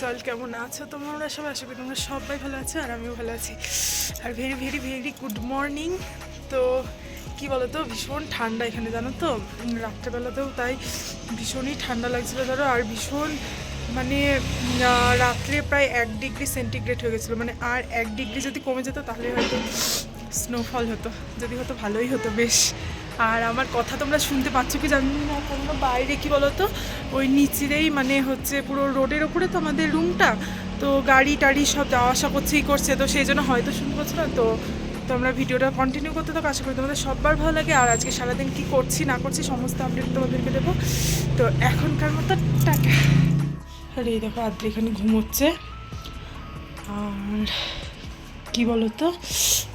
সল, কেমন আছো? তোমরা সবাই আশা করি তোমরা সবাই ভালো আছো আর আমিও ভালো আছি। আর very very very good morning তো কি বলো তো ভীষণ ঠান্ডা এখানে, জানো তো? রাত্রেবেলাতেও তাই ভীষণই ঠান্ডা লাগছিল, ধরো, আর ভীষণ মানে রাত্রে প্রায় এক ডিগ্রি সেন্টিগ্রেড হয়ে গেছিল। মানে আর এক ডিগ্রি যদি কমে যেত, তাহলে হয়তো স্নোফল হতো। যদি হতো ভালোই হতো, বেশ। আর আমার কথা তোমরা শুনতে পাচ্ছ কি জানি না তোমরা বাইরে কি বলো তো ওই নিচেরেই মানে হচ্ছে পুরো রোডের ওপরে তো আমাদের রুমটা। তো গাড়ি টাড়ি সব যাওয়া আসা করছেই করছে, তো সেই জন্য হয়তো শুনতে পাচ্ছ না? তো তোমরা ভিডিওটা কন্টিনিউ করতে থাকো, আশা করি তোমাদের সববার ভালো লাগে। আর আজকে সারাদিন কি করছি, না করছি, সমস্ত আপডেট তোমাদেরকে দেবো। তো এখনকার মতো টাকা আর এই দেখো, আদ্রি এখানে ঘুমোচ্ছে। আর কি বলো তো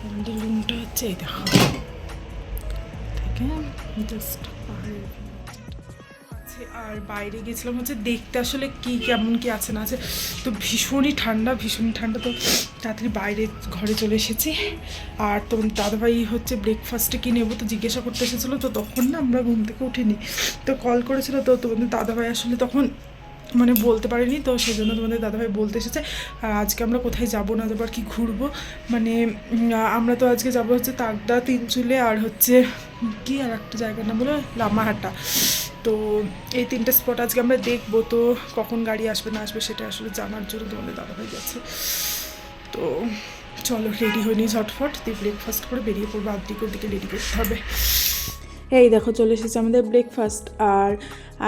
আমাদের রুমটা হচ্ছে এই দেখো। থেকে জাস্ট আর বাইরে গেছিলাম হচ্ছে দেখতে আসলে কি কেমন কি আছে না আছে। তো ভীষণই ঠান্ডা ভীষণই ঠান্ডা। তো তাড়াতাড়ি বাইরে ঘরে চলে এসেছি। আর তো দাদাভাই হচ্ছে ব্রেকফাস্টে কি নেব তো জিজ্ঞাসা করতে এসেছিল। তো তখন না আমরা ঘুম থেকে উঠিনি। তো কল করেছিল তো তোমাদের দাদাভাই আসলে তখন মানে বলতে পারিনি। তো সেই জন্য তোমাদের দাদাভাই বলতে এসেছে, আর আজকে আমরা কোথায় যাব না যাব? আর কি ঘুরবো? মানে আমরা তো আজকে যাব হচ্ছে তাগদা, তিনচুলে আর হচ্ছে কি আর একটা জায়গার নাম বলো লামাহাটা। তো এই তিনটে স্পট আজকে আমরা দেখব, তো কখন গাড়ি আসবে, না আসবে সেটা আসলে জানার জন্য তোমাদের দাদাভাই যাচ্ছে তো চলো রেডি হয়নি ঝটফট, দিয়ে ব্রেকফাস্ট করে বেরিয়ে পড়ব আদ্রিকোর দিকে রেডি করতে হবে। এই দেখো, চলে এসেছে আমাদের ব্রেকফাস্ট আর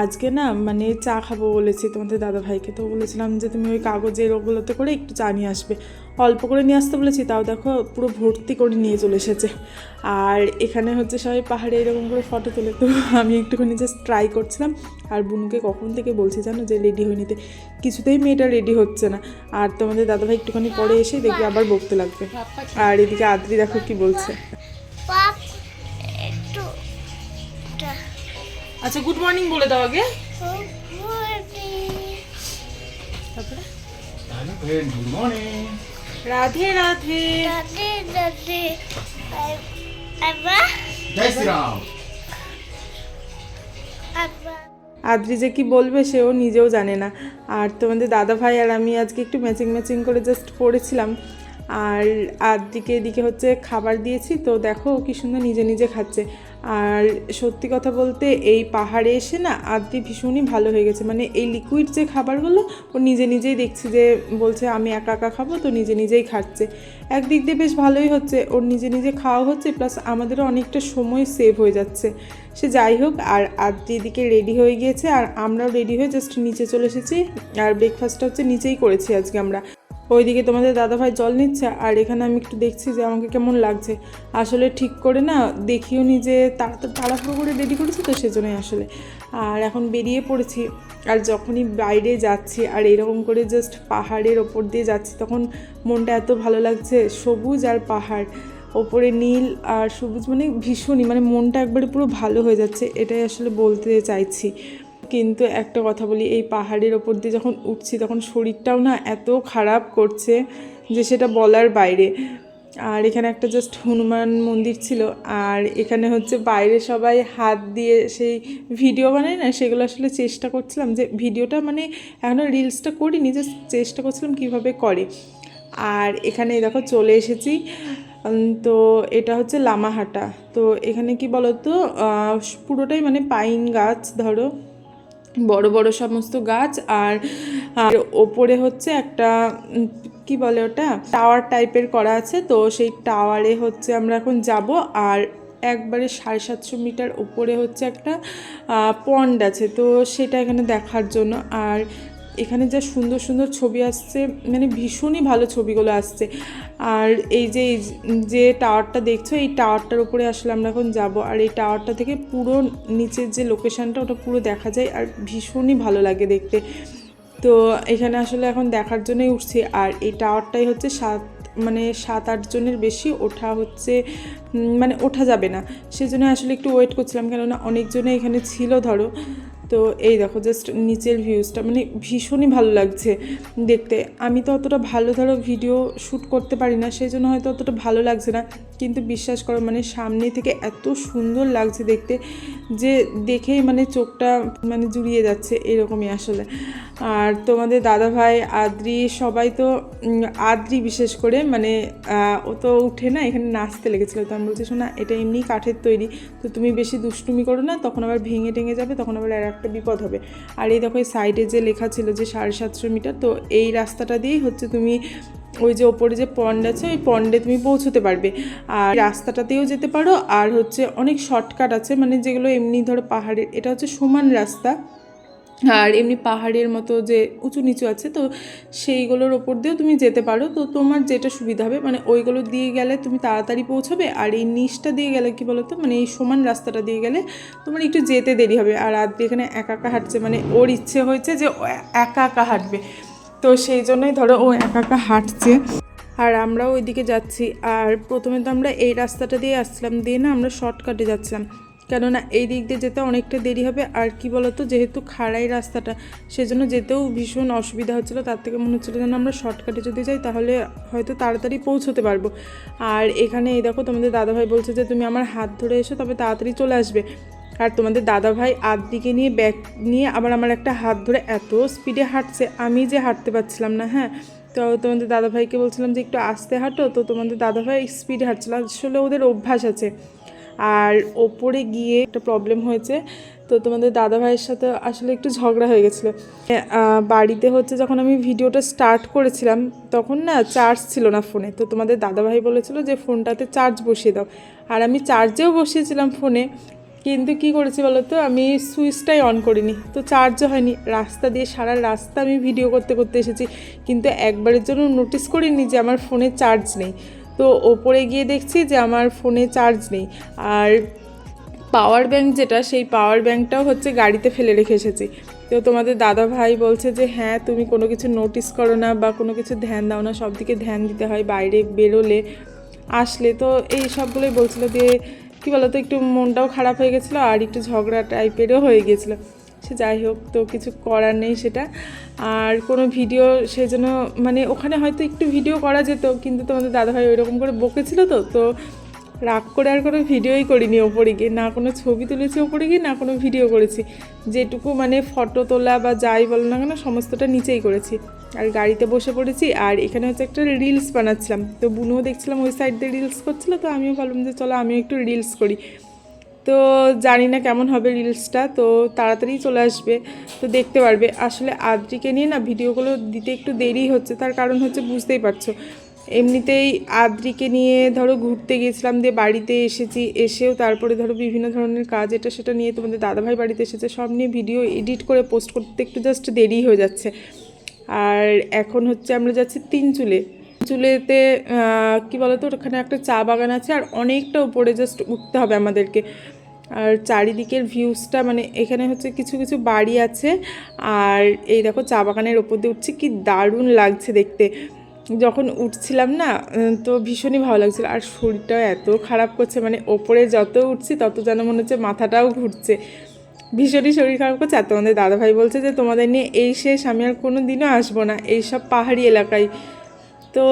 আজকে না মানে চা খাব বলেছি তোমাদের দাদা ভাইকে তো বলেছিলাম যে তুমি ওই কাগজের ওগুলোতে করে একটু চা নিয়ে আসবে। অল্প করে নিয়ে আসতে বলেছি তাও দেখো পুরো ভর্তি করে নিয়ে চলে এসেছে। আর এখানে হচ্ছে সবাই পাহাড়ে এরকম করে ফটো তোলে। তো আমি একটুখানি জাস্ট ট্রাই করছিলাম আর বুনুকে কখন থেকে বলছি জানো যে রেডি হয়ে নিতে কিছুতেই মেয়েটা রেডি হচ্ছে না। আর তোমাদের দাদাভাই একটুখানি পরে এসে দেখবে আবার বকতে লাগবে। আর এদিকে আদ্রি দেখো কি বলছে। আচ্ছা গুড মর্নিং বলে দাও আগে। তারপরে? Good morning Radhe Radhe. দাদি আবার জয় শ্রীরাম। আদ্রি যে কি বলবে সেও নিজেও জানে না। আর তোমাদের দাদা ভাই আর আমি আজকে একটু ম্যাচিং ম্যাচিং করে জাস্ট পড়েছিলাম। আর আদ্রিকে এদিকে হচ্ছে খাবার দিয়েছি তো দেখো কি সুন্দর নিজে নিজে খাচ্ছে। আর সত্যি কথা বলতে এই পাহাড়ে এসে না আদ্রি ভীষণই ভালো হয়ে গেছে। মানে এই লিকুইড যে খাবারগুলো, ও নিজে নিজেই দেখছি যে বলছে, আমি একা একা খাব, তো নিজে নিজেই খাচ্ছে। একদিক দিয়ে বেশ ভালোই হচ্ছে, ওর নিজে নিজে খাওয়া হচ্ছে প্লাস আমাদেরও অনেকটা সময় সেভ হয়ে যাচ্ছে। সে যাই হোক, আর আদ্রি এদিকে রেডি হয়ে গিয়েছে, আর আমরাও রেডি হয়ে জাস্ট নিচে চলে এসেছি, আর ব্রেকফাস্টটা হচ্ছে নিচেই করেছি আজকে আমরা। ওইদিকে তোমাদের দাদাভাই জল নিচ্ছে, আর এখানে আমি একটু দেখছি যে আমাকে কেমন লাগছে। আসলে ঠিক করে না দেখিও নি যে তাড়াহুড়ো করে রেডি করেছি তো সেজন্যই আসলে। আর এখন বেরিয়ে পড়েছি, আর যখনই বাইরে যাচ্ছি, আর এরকম করে জাস্ট পাহাড়ের ওপর দিয়ে যাচ্ছি, তখন মনটা এত ভালো লাগছে, সবুজ আর পাহাড়। ওপরে নীল আর সবুজ মানে ভীষণই মানে মনটা একবারে পুরো ভালো হয়ে যাচ্ছে, এটাই আসলে বলতে চাইছি। কিন্তু একটা কথা বলি, এই পাহাড়ের ওপর দিয়ে যখন উঠছি তখন শরীরটাও না এত খারাপ করছে যে সেটা বলার বাইরে। আর এখানে একটা জাস্ট হনুমান মন্দির ছিল আর এখানে হচ্ছে বাইরে সবাই হাত দিয়ে সেই ভিডিও বানায় না, সেগুলো আসলে চেষ্টা করছিলাম যে ভিডিওটা মানে এখনও রিলসটা করিনি জাস্ট চেষ্টা করছিলাম কীভাবে করে। আর এখানে দেখো চলে এসেছি। তো এটা হচ্ছে লামাহাটা। তো এখানে কি বলতো পুরোটাই মানে পাইন গাছ ধরো। বড় বড় সমস্ত গাছ আর ওপরে হচ্ছে একটা কি বলে ওটা? টাওয়ার টাইপের করা আছে, তো সেই টাওয়ারে হচ্ছে আমরা এখন যাব আর একবারে সাড়ে সাতশো মিটার ওপরে হচ্ছে একটা পন্ড আছে, তো সেটা এখানে দেখার জন্য। আর এখানে যা সুন্দর সুন্দর ছবি আসছে মানে ভীষণই ভালো ছবিগুলো আসছে। আর এই যে যে টাওয়ারটা দেখছ, এই টাওয়ারটার উপরে আসলে আমরা এখন যাব। আর এই টাওয়ারটা থেকে পুরো নিচের যে লোকেশনটা, ওটা পুরো দেখা যায় আর ভীষণই ভালো লাগে দেখতে। তো এখানে আসলে এখন দেখার জন্যই উঠছি। আর এই টাওয়ারটাই হচ্ছে সাত মানে সাত, আট জনের বেশি ওঠা হচ্ছে মানে ওঠা যাবে না। সেজন্য আসলে একটু ওয়েট করছিলাম, কেননা অনেকজনে এখানে ছিল, ধরো। তো এই দেখো জাস্ট নিচের ভিউজটা মানে ভীষণই ভালো লাগছে দেখতে। আমি তো অতটা ভালো ধরো ভিডিও শ্যুট করতে পারি না, সেই জন্য হয়তো অতটা ভালো লাগছে না। কিন্তু বিশ্বাস করো মানে সামনে থেকে এত সুন্দর লাগছে দেখতে যে দেখেই মানে চোখটা মানে জুড়িয়ে যাচ্ছে এরকমই আসলে। আর তোমাদের দাদা ভাই আদ্রি সবাই তো আদ্রি বিশেষ করে মানে ও তো উঠে না এখানে নাচতে লেগেছিলো। তো আমি বলছি, শোনা এটা এমনি কাঠের তৈরি। তো তুমি বেশি দুষ্টুমি করো না, তখন আবার ভেঙে টেঙে যাবে, তখন আবার আর একটা বিপদ হবে। আর এই দেখো সাইডে যে লেখা ছিল যে সাড়ে সাতশো মিটার, তো এই রাস্তাটা দিয়েই হচ্ছে তুমি ওই যে ওপরে যে পন্ড আছে, ওই পন্ডে তুমি পৌঁছতে পারবে। আর রাস্তাটাতেও যেতে পারো, আর হচ্ছে অনেক শর্টকাট আছে মানে যেগুলো এমনি ধরো পাহাড়ের, এটা হচ্ছে সমান রাস্তা। আর এমনি পাহাড়ের মতো যে উঁচু নিচু আছে, তো সেইগুলোর ওপর দিয়েও তুমি যেতে পারো। তো তোমার যেটা সুবিধা হবে মানে ওইগুলো দিয়ে গেলে তুমি তাড়াতাড়ি পৌঁছবে, আর এই নিচটা দিয়ে গেলে কি বলতো মানে এই সমান রাস্তাটা দিয়ে গেলে তোমার একটু যেতে দেরি হবে। আর আদ্রি এখানে একা একা হাঁটছে মানে ওর ইচ্ছে হয়েছে যে একা একা হাঁটবে। তো সেই জন্যই ধরো ও একা একা হাঁটছে। আর আমরাও ওইদিকে যাচ্ছি। আর প্রথমে তো আমরা এই রাস্তাটা দিয়ে আসছিলাম, দিয়ে না আমরা শর্টকাটে যাচ্ছিলাম। কেননা এই দিক দিয়ে যেতে অনেকটা দেরি হবে। আর কি বলতো, যেহেতু খাড়াই রাস্তাটা, সেজন্য যেতেও ভীষণ অসুবিধা হচ্ছিল। তার থেকে মনে হচ্ছিল যেন আমরা শর্টকাটে যদি যাই, তাহলে হয়তো তাড়াতাড়ি পৌঁছতে পারব। আর এখানে এই দেখো তোমাদের দাদাভাই বলছে যে, তুমি আমার হাত ধরে এসো, তবে তাড়াতাড়ি চলে আসবে। আর তোমাদের দাদাভাই আদিকে নিয়ে ব্যাগ নিয়ে আবার আমার একটা হাত ধরে এত স্পিডে হাঁটছে, আমি যে হাঁটতে পারছিলাম না হ্যাঁ? তো তোমাদের দাদাভাইকে বলছিলাম যে একটু আস্তে হাঁটো, তো তোমাদের দাদাভাই স্পিডে হাঁটছিল। আসলে ওদের অভ্যাস আছে। আর ওপরে গিয়ে একটা প্রবলেম হয়েছে, তো তোমাদের দাদা ভাইয়ের সাথে আসলে একটু ঝগড়া হয়ে গেছিল। বাড়িতে হচ্ছে যখন আমি ভিডিওটা স্টার্ট করেছিলাম, তখন না চার্জ ছিল না ফোনে তো তোমাদের দাদা ভাই বলেছিল যে ফোনটাতে চার্জ বসিয়ে দাও। আর আমি চার্জেও বসিয়েছিলাম ফোনে কিন্তু কি করেছি বলো তো? আমি সুইচটাই অন করিনি, তো চার্জও হয়নি। রাস্তা দিয়ে সারা রাস্তা আমি ভিডিও করতে করতে এসেছি। কিন্তু একবারের জন্য নোটিস করিনি যে আমার ফোনে চার্জ নেই। তো ওপরে গিয়ে দেখছি যে আমার ফোনে চার্জ নেই। আর পাওয়ার ব্যাংক যেটা, সেই পাওয়ার ব্যাংকটাও হচ্ছে গাড়িতে ফেলে রেখে এসেছি। তো তোমাদের দাদা ভাই বলছে যে হ্যাঁ তুমি কোনো কিছু নোটিস করো না বা কোনো কিছু ধ্যান দাও না। সব দিকে ধ্যান দিতে হয়, বাইরে বেরোলে, আসলে। তো এই সবগুলোই বলছিল যে কী বলতো, একটু মনটাও খারাপ হয়ে গেছিল আর একটু ঝগড়া টাইপেরও হয়ে গেছিল। সে যাই হোক, তো কিছু করার নেই সেটা। আর কোনো ভিডিও সেই জন্য মানে ওখানে হয়তো একটু ভিডিও করা যেত, কিন্তু তোমাদের দাদাভাই ওইরকম করে বকেছিল তো তো রাগ করে আর কোনো ভিডিওই করিনি ওপরে গিয়ে। না কোনো ছবি তুলেছি ওপরে গিয়ে, না কোনো ভিডিও করেছি। যেটুকু মানে ফটো তোলা বা যাই বলো না কেন, সমস্তটা নিচেই করেছি। আর গাড়িতে বসে পড়েছি, আর এখানে হচ্ছে একটা রিলস বানাচ্ছিলাম। তো বুনুও দেখছিলাম ওই সাইড দিয়ে রিলস করছিল, তো আমিও ভাবলাম যে চলো আমিও একটু রিলস করি। তো জানি না কেমন হবে রিলসটা তো তাড়াতাড়ি চলে আসবে। তো দেখতে পারবে। আসলে আদ্রিকে নিয়ে না ভিডিওগুলো দিতে একটু দেরি হচ্ছে, তার কারণ হচ্ছে বুঝতেই পারছ। এমনিতেই আদ্রিকে নিয়ে ধরো ঘুরতে গিয়েছিলাম দিয়ে বাড়িতে এসেছি, এসেও তারপরে ধরো বিভিন্ন ধরনের কাজ, এটা সেটা নিয়ে তোমাদের দাদাভাই বাড়িতে এসেছে, সব নিয়ে ভিডিও এডিট করে পোস্ট করতে একটু জাস্ট দেরি হয়ে যাচ্ছে। আর এখন হচ্ছে আমরা যাচ্ছি তিন চুলে চুলেতে কি বলতো, ওখানে একটা চা বাগান আছে আর অনেকটা উপরে জাস্ট উঠতে হবে আমাদেরকে। আর চারিদিকের ভিউজটা মানে এখানে হচ্ছে কিছু কিছু বাড়ি আছে। আর এই দেখো চা বাগানের ওপর দিয়ে উঠছি, কি দারুণ লাগছে দেখতে। যখন উঠছিলাম না তো ভীষণই ভালো লাগছিল। আর শরীরটাও এত খারাপ করছে মানে ওপরে যত উঠছি তত যেন মনে হচ্ছে মাথাটাও ঘুরছে। ভীষণই শরীর খারাপ করছে। আর তোমাদের দাদাভাই বলছে যে, তোমাদের নিয়ে এই শেষ, আমি আর কোনো দিনও আসব না। এইসব পাহাড়ি এলাকায়। তো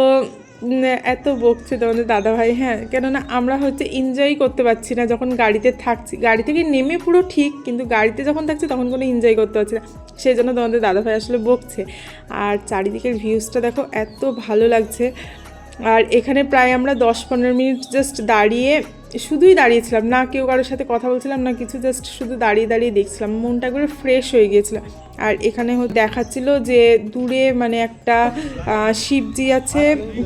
এত বকছে তোমাদের দাদাভাই হ্যাঁ? কেননা আমরা হচ্ছে এনজয় করতে পারছি না যখন গাড়িতে থাকছি। গাড়ি থেকে নেমে পুরো ঠিক, কিন্তু গাড়িতে যখন থাকছি তখন কোনো এনজয় করতে পারছি না। সেই জন্য তোমাদের দাদাভাই আসলে বকছে। আর চারিদিকের ভিউজটা দেখো, এত ভালো লাগছে। আর এখানে প্রায় আমরা দশ পনেরো মিনিট জাস্ট দাঁড়িয়ে শুধুই দাঁড়িয়েছিলাম না কেউ কারোর সাথে কথা বলছিলাম না কিছু জাস্ট শুধু দাঁড়িয়ে দাঁড়িয়ে দেখছিলাম। মনটা একবারে ফ্রেশ হয়ে গিয়েছিল। আর এখানে দেখাচ্ছিল যে দূরে মানে একটা শিবজি আছে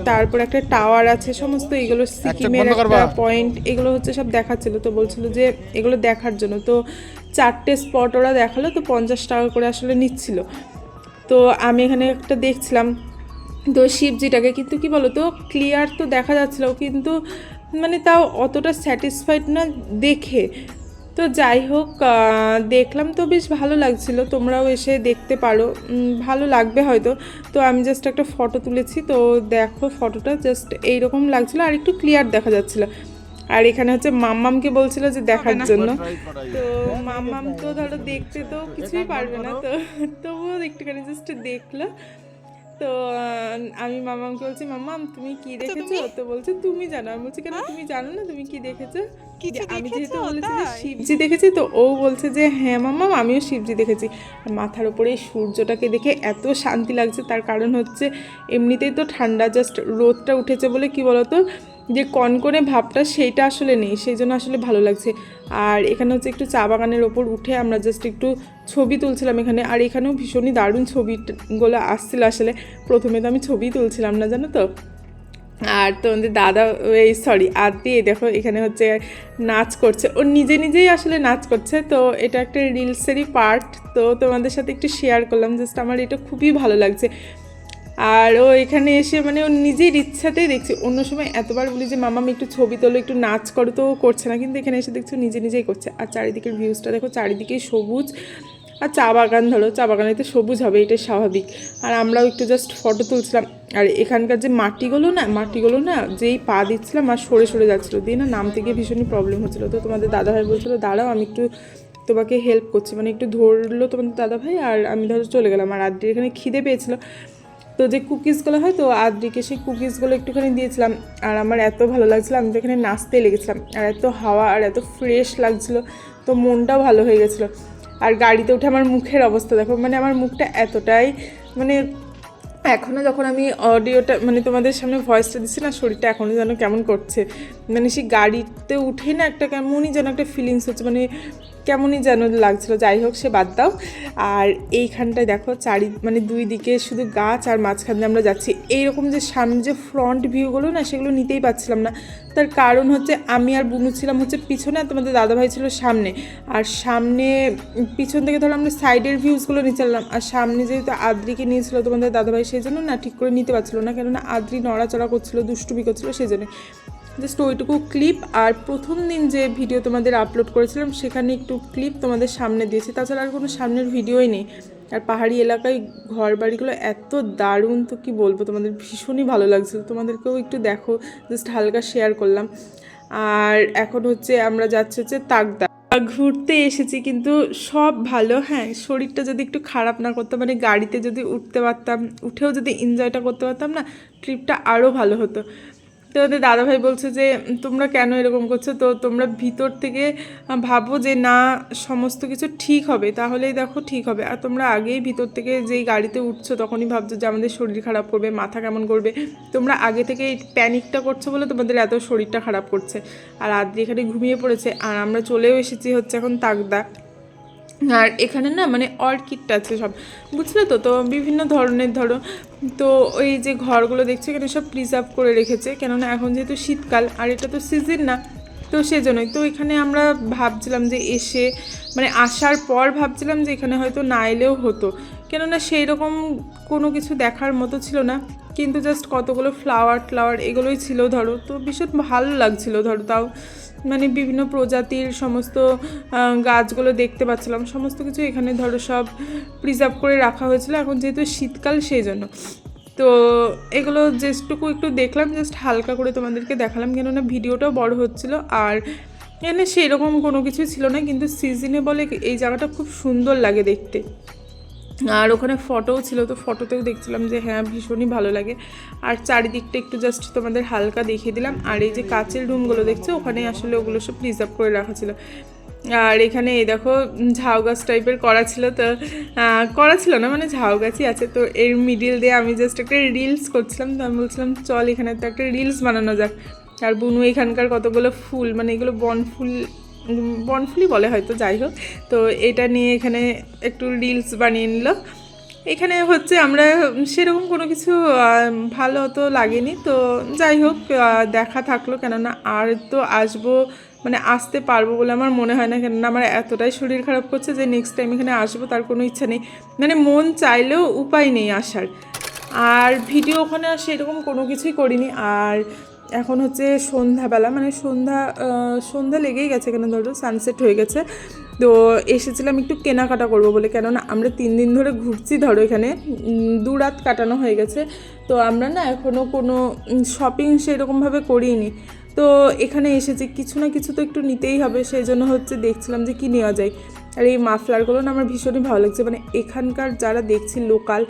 তারপর একটা টাওয়ার আছে সমস্ত এগুলো সিকিমের একটা পয়েন্ট এগুলো হচ্ছে সব দেখাচ্ছিল। তো বলছিল যে এগুলো দেখার জন্য। তো চারটে স্পট ওরা দেখাল তো পঞ্চাশ টাকা করে আসলে নিচ্ছিল। তো আমি এখানে একটা দেখছিলাম তো শিবজিটাকে কিন্তু কি বলো তো ক্লিয়ার তো দেখা যাচ্ছিল কিন্তু মানে তাও অতটা স্যাটিসফাইড না দেখে। তো যাই হোক দেখলাম তো বেশ ভালো লাগছিল তোমরাও এসে দেখতে পারো। ভালো লাগবে হয়তো। তো আমি জাস্ট একটা ফটো তুলেছি তো দেখো ফটোটা জাস্ট এইরকম লাগছিল আর একটু ক্লিয়ার দেখা যাচ্ছিল। আর এখানে হচ্ছে মাম্মামকে বলছিল যে দেখার জন্য। তো মাম্মাম তো ধরো দেখতে তো কিছুই পারবে না তো তবুও একটুখানি জাস্ট দেখল। তো আমি মামাকে বলছি মামা তুমি কি দেখেছ? তো বলছে তুমি জানো। আমি বলছি কেন তুমি জানো না তুমি কি দেখেছ? আমি যেহেতু বলেছি যে শিবজি দেখেছি তো ও বলছে যে হ্যাঁ মামা আমিও শিবজি দেখেছি। মাথার উপরে এই সূর্যটাকে দেখে এত শান্তি লাগছে তার কারণ হচ্ছে এমনিতেই তো ঠান্ডা জাস্ট রোদটা উঠেছে বলে কি বলতো যে কনকনে ভাবটা সেইটা আসলে নেই, সেই জন্য আসলে ভালো লাগছে। আর এখানে হচ্ছে একটু চা বাগানের ওপর উঠে আমরা জাস্ট একটু ছবি তুলছিলাম এখানে, আর এখানেও ভীষণই দারুণ ছবিগুলো আসছিল আসলে। প্রথমে তো আমি ছবি তুলছিলাম না, জানো তো? আর তোমাদের দাদা, এই সরি আদি দেখো এখানে হচ্ছে নাচ করছে। ও নিজে নিজেই আসলে নাচ করছে, তো এটা একটা রিলসেরই পার্ট তো তোমাদের সাথে একটু শেয়ার করলাম জাস্ট আমার এটা খুবই ভালো লাগছে। আর ও এখানে এসে মানে ও নিজের ইচ্ছাতেই দেখছি। অন্য সময় এতবার বলি যে, মামা একটু ছবি তোলো, একটু নাচ করো। তো করছে না, কিন্তু এখানে এসে দেখছ নিজে নিজেই করছে। আর চারিদিকের ভিউজটা দেখো, চারিদিকে সবুজ। আর চা বাগান ধরো, চা বাগানে তো সবুজ হবে, এটা স্বাভাবিক। আর আমরাও একটু জাস্ট ফটো তুলছিলাম। আর এখানকার যে মাটিগুলো না মাটিগুলো না, যেই পা দিচ্ছিলাম, আর সরে সরে যাচ্ছিল। দিয়ে না নামতে গিয়ে ভীষণই প্রবলেম হচ্ছিল। তো তোমাদের দাদাভাই বলছিলো, দাঁড়াও, আমি একটু তোমাকে হেল্প করছি। মানে একটু ধরলো তোমাদের দাদাভাই, আর আমি ধরো চলে গেলাম। আর আদ্রি এখানে খিদে পেয়েছিলো। তো যে কুকিজগুলো হয়, তো আদ্রিকে সেই কুকিজগুলো একটুখানি দিয়েছিলাম। আর আমার এত ভালো লাগছিল, আমি তো এখানে নাচতে লেগেছিলাম। আর এত হাওয়া, আর এত ফ্রেশ লাগছিল, তো মনটাও ভালো হয়ে গেছিল। আর গাড়িতে উঠে আমার মুখের অবস্থা দেখো মানে আমার মুখটা এতটাই মানে এখনও যখন আমি অডিওটা মানে তোমাদের সামনে ভয়েসটা দিচ্ছি না, শরীরটা এখনও যেন কেমন করছে। মানে সেই গাড়িতে উঠে না একটা কেমনই যেন একটা ফিলিংস হচ্ছে মানে কেমনই যেন লাগছিল, যাই হোক সে বাদ দাও। আর এইখানটায় দেখো চারি মানে দুই দিকে শুধু গাছ আর মাঝখান দিয়ে আমরা যাচ্ছি। এইরকম যে সামনে যে ফ্রন্ট ভিউগুলো না, সেগুলো নিতেই পারছিলাম না। তার কারণ হচ্ছে আমি আর বুনু ছিলাম হচ্ছে পিছনে আর তোমাদের দাদাভাই ছিল সামনে। আর সামনে, পিছন থেকে ধরো আমরা সাইডের ভিউজগুলো নিচ্ছিলাম আর সামনে যেহেতু আদ্রিকে নিয়েছিল তোমাদের দাদাভাই, সেই জন্য না ঠিক করে নিতে পারছিল না। কেননা আদ্রি নড়াচড়া করছিল, দুষ্টুমি করছিল, সেই জন্য। জাস্ট ওইটুকু ক্লিপ আর প্রথম দিন যে ভিডিও তোমাদের আপলোড করেছিলাম, সেখানে একটু ক্লিপ তোমাদের সামনে দিয়েছি। তাছাড়া আর কোনো সামনের ভিডিওই নেই। আর পাহাড়ি এলাকায় ঘর বাড়িগুলো এত দারুণ তো কি বলব, তোমাদের ভীষণই ভালো লাগছিল। তোমাদেরকেও একটু দেখো জাস্ট হালকা শেয়ার করলাম। আর এখন হচ্ছে আমরা যাচ্ছি হচ্ছে তাকদা ঘুরতে এসেছি কিন্তু সব ভালো হ্যাঁ শরীরটা যদি একটু খারাপ না করতাম মানে গাড়িতে যদি উঠতে পারতাম, উঠেও যদি এনজয়টা করতে পারতাম না ট্রিপটা আরও ভালো হতো। তো ওদের দাদাভাই বলছে যে, তোমরা কেন এরকম করছ? তো তোমরা ভিতর থেকে ভাবো যে, না, সমস্ত কিছু ঠিক হবে। তাহলেই দেখো ঠিক হবে। আর তোমরা আগেই ভিতর থেকে যেই গাড়িতে উঠছো, তখনই ভাবছ যে, আমাদের শরীর খারাপ করবে, মাথা কেমন করবে? তোমরা আগে থেকে প্যানিকটা করছ বলে তোমাদের এত শরীরটা খারাপ করছে। আর আদ্রি এখানে ঘুমিয়ে পড়েছে। আর আমরা চলেও এসেছি হচ্ছে এখন তাকদা আর এখানে না মানে অর্কিডটা আছে সব। বুঝলে তো? তো বিভিন্ন ধরনের ধরো, তো ওই যে ঘরগুলো দেখছ এখানে সব প্রিজার্ভ করে রেখেছে। কেননা এখন যেহেতু শীতকাল, আর এটা তো সিজন না, তো সেজন্যই। তো এখানে আমরা ভাবছিলাম যে এসে মানে আসার পর ভাবছিলাম যে এখানে হয়তো না এলেও হতো। কেননা সেই রকম কোনো কিছু দেখার মতো ছিল না। কিন্তু জাস্ট কতগুলো ফ্লাওয়ার ফ্লাওয়ার এগুলোই ছিল ধরো। তো ভীষণ ভালো লাগছিল ধরো তাও। মানে বিভিন্ন প্রজাতির সমস্ত গাছগুলো দেখতে পাচ্ছিলাম। সমস্ত কিছু এখানে ধরো সব প্রিজার্ভ করে রাখা হয়েছিল। এখন যেহেতু শীতকাল সেই জন্য তো এগুলো যেটুকু একটু দেখলাম জাস্ট হালকা করে তোমাদেরকে দেখালাম। কেননা ভিডিওটাও বড় হচ্ছিল আর এখানে সেরকম কোনো কিছু ছিল না, কিন্তু সিজনে বলে এই জায়গাটা খুব সুন্দর লাগে দেখতে। আর ওখানে ফটোও ছিল তো ফটোতেও দেখছিলাম যে হ্যাঁ ভীষণই ভালো লাগে। আর চারিদিকটা একটু জাস্ট তোমাদের হালকা দেখিয়ে দিলাম। আর এই যে কাচের রুমগুলো দেখছ ওখানে আসলে ওগুলো সব প্রিজার্ভ করে রাখা ছিল। আর এখানে এই দেখো ঝাউ গাছ টাইপের করা ছিল তো করা ছিল না মানে ঝাউ গাছই আছে। তো এর মিডিল দিয়ে আমি জাস্ট একটা রিলস করছিলাম তো আমি বলছিলাম চল এখানে তো একটা রিলস বানানো যাক। আর বুনু এখানকার কতগুলো ফুল মানে এগুলো বনফুল উম, বনফুলই বলে হয়তো, যাই হোক। তো এটা নিয়ে এখানে একটু রিলস বানিয়ে নিল। এখানে হচ্ছে আমরা সেরকম কোনো কিছু ভালো তো লাগেনি। তো যাই হোক দেখা থাকল। কেননা আর তো আসব মানে আসতে পারব বলে আমার মনে হয় না। কেননা আমার এতটাই শরীর খারাপ করছে যে নেক্সট টাইম এখানে আসব, তার কোনো ইচ্ছা নেই। মানে মন চাইলেও উপায় নেই আসার। আর ভিডিও ওখানে সেরকম কোনো কিছুই করিনি। আর এখন হচ্ছে সন্ধ্যাবেলা মানে সন্ধ্যা সন্ধ্যা লেগেই গেছে কেন ধরো? সানসেট হয়ে গেছে। তো এসেছিলাম একটু কেনাকাটা করব বলে, কেননা আমরা তিন দিন ধরে ঘুরছি ধরো এখানে। দু রাত কাটানো হয়ে গেছে। তো আমরা না এখনও কোনো শপিং সেরকমভাবে করিনি। তো এখানে এসেছি, কিছু না কিছু তো একটু নিতেই হবে, সেই জন্য হচ্ছে দেখছিলাম যে কি নেওয়া যায়। আর এই মাফলারগুলো না আমার ভীষণই ভালো লাগছে। মানে এখানকার যারা দেখছি লোকাল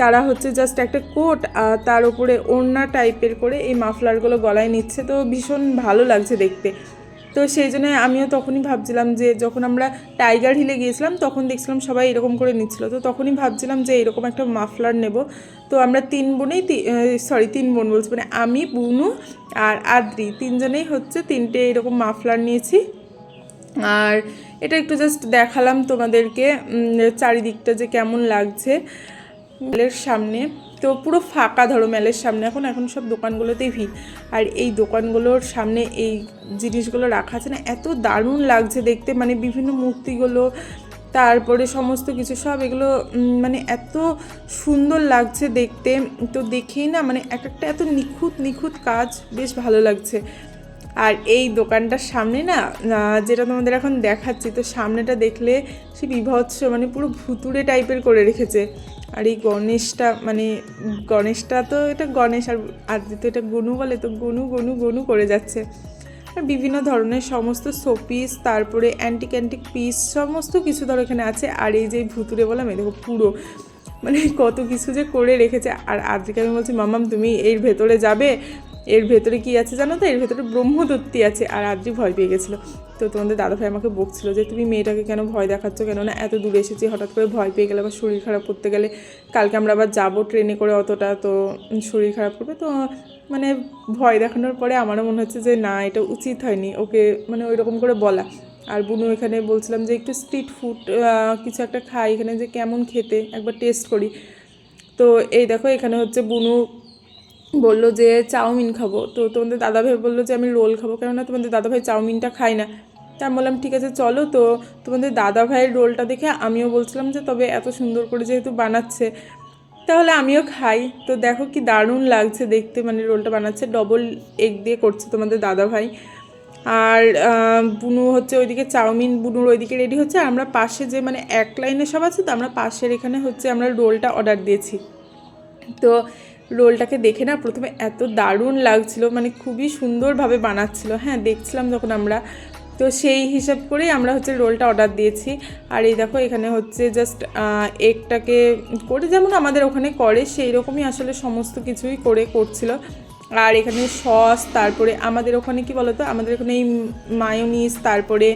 তারা হচ্ছে জাস্ট একটা কোট আর তার উপরে ওড়না টাইপের করে এই মাফলারগুলো গলায় নিচ্ছে। তো ভীষণ ভালো লাগছে দেখতে। তো সেই জন্য আমিও তখনই ভাবছিলাম যে যখন আমরা টাইগার হিলে গিয়েছিলাম, তখন দেখছিলাম সবাই এরকম করে নিচ্ছিল। তো তখনই ভাবছিলাম যে এরকম একটা মাফলার নেব। তো আমরা তিন বোনেই সরি তিন বোন বলছি মানে আমি, বুনু আর আদ্রি। তিনজনেই হচ্ছে তিনটে এরকম মাফলার নিয়েছি। আর এটা একটু জাস্ট দেখালাম তোমাদেরকে চারিদিকটা যে কেমন লাগছে। মেলের সামনে। তো পুরো ফাঁকা ধরো মেলের সামনে। এখন এখন সব দোকানগুলোতেই ভিড়। আর এই দোকানগুলোর সামনে এই জিনিসগুলো রাখা আছে না। এত দারুণ লাগছে দেখতে। মানে বিভিন্ন মূর্তিগুলো, তারপরে সমস্ত কিছু সব এগুলো মানে এত সুন্দর লাগছে দেখতে। তো দেখেই না মানে এক একটা এত নিখুঁত নিখুঁত কাজ বেশ ভালো লাগছে। আর এই দোকানটার সামনে না যেটা তোমাদের এখন দেখাচ্ছি, তো সামনেটা দেখলে সে বিভৎস মানে পুরো ভুতুড়ে টাইপের করে রেখেছে। আর এই গণেশটা মানে গণেশটা তো এটা গণেশ আর আদ্রি তো এটা গনু বলে, তো গনু গনু গনু করে যাচ্ছে। আর বিভিন্ন ধরনের সমস্ত শোপিস, তারপরে অ্যান্টিক অ্যান্টিক পিস সমস্ত কিছু ধরো এখানে আছে। আর এই যে ভুতুরে বললাম, এই দেখো পুরো। মানে কত কিছু যে করে রেখেছে। আর আদ্রিকে আমি বলছি, মামাম, তুমি এর ভেতরে যাবে? এর ভেতরে কি আছে জানো তো? এর ভেতরে ব্রহ্মদত্তি আছে আর আদ্রি ভয় পেয়ে গেছিল। তো তোমাদের দাদাভাই আমাকে বকছিল যে, তুমি মেয়েটাকে কেন ভয় দেখাচ্ছ কেন? না, এত দূরে এসেছি, হঠাৎ করে ভয় পেয়ে গেলে আবার শরীর খারাপ করতে গেলে কালকে আমরা আবার যাব ট্রেনে করে অতটা, তো শরীর খারাপ করবে। তো মানে ভয় দেখানোর পরে আমারও মনে হচ্ছে যে, না, এটা উচিত হয়নি। ওকে মানে ওই রকম করে বলা। আর বুনু এখানে বলছিলাম যে, একটু স্ট্রিট ফুড কিছু একটা খাই, এখানে যে কেমন খেতে, একবার টেস্ট করি। তো এই দেখো, এখানে হচ্ছে বুনু বলল যে চাউমিন খাব। তো তোমাদের দাদাভাই বলল যে আমি রোল খাব, কেননা তোমাদের দাদাভাই চাউমিনটা খায় না। তা আমি বললাম, ঠিক আছে, চলো। তো তোমাদের দাদাভাইয়ের রোলটা দেখে আমিও বলছিলাম যে, তবে এত সুন্দর করে যেহেতু বানাচ্ছে, তাহলে আমিও খাই। তো দেখো কি দারুণ লাগছে দেখতে মানে রোলটা বানাচ্ছে ডবল এগ দিয়ে করছে তোমাদের দাদাভাই। আর বুনু হচ্ছে ওইদিকে চাউমিন, বুনুর ওইদিকে রেডি হচ্ছে। আর আমরা পাশে যে মানে এক লাইনে সব আছে, তো আমরা পাশের এখানে হচ্ছে আমরা রোলটা অর্ডার দিয়েছি। তো রোলটাকে দেখে না প্রথমে এত দারুণ লাগছিল মানে খুবই সুন্দরভাবে বানাচ্ছিল। হ্যাঁ দেখছিলাম যখন আমরা। তো সেই হিসাব করেই আমরা হচ্ছে রোলটা অর্ডার দিয়েছি। আর এই দেখো, এখানে হচ্ছে জাস্ট একটাকে করে যেমন আমাদের ওখানে করে সেই রকমই আসলে সমস্ত কিছুই করে করছিল। আর এখানে সস, তারপরে আমাদের ওখানে কি বলতো? আমাদের ওখানে এই মায়োনিজ তারপরে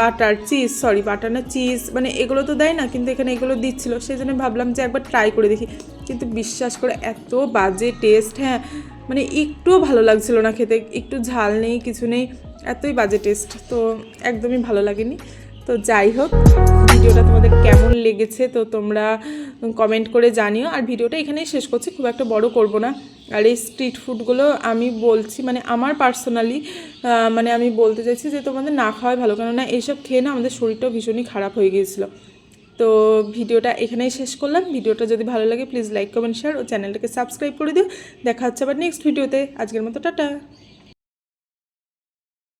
বাটার চিজ সরি বাটার না চিজ মানে এগুলো তো দেয় না, কিন্তু এখানে এগুলো দিচ্ছিল। সেই জন্য ভাবলাম যে একবার ট্রাই করে দেখি। কিন্তু বিশ্বাস করে, এত বাজে টেস্ট হ্যাঁ মানে একটুও ভালো লাগছিল না খেতে। একটু ঝাল নেই, কিছু নেই, এতই বাজে টেস্ট তো একদমই ভালো লাগেনি। তো যাই হোক, ভিডিওটা তোমাদের কেমন লেগেছে তো তোমরা কমেন্ট করে জানিও। আর ভিডিওটা এখানেই শেষ করছি, খুব একটা বড় করব না। আর এই স্ট্রিট ফুডগুলো আমি বলছি মানে আমার পার্সোনালি মানে আমি বলতে চাইছি যে তোমাদের না খাওয়াই ভালো, কেননা এইসব খেয়ে না আমাদের শরীরটাও ভীষণই খারাপ হয়ে গিয়েছিল। তো ভিডিওটা এখানেই শেষ করলাম। ভিডিওটা যদি ভালো লাগে প্লিজ লাইক কমেন্ট শেয়ার ও চ্যানেলটাকে সাবস্ক্রাইব করে দিও। দেখা হচ্ছে আবার নেক্সট ভিডিওতে আজকের মতো, টাটা।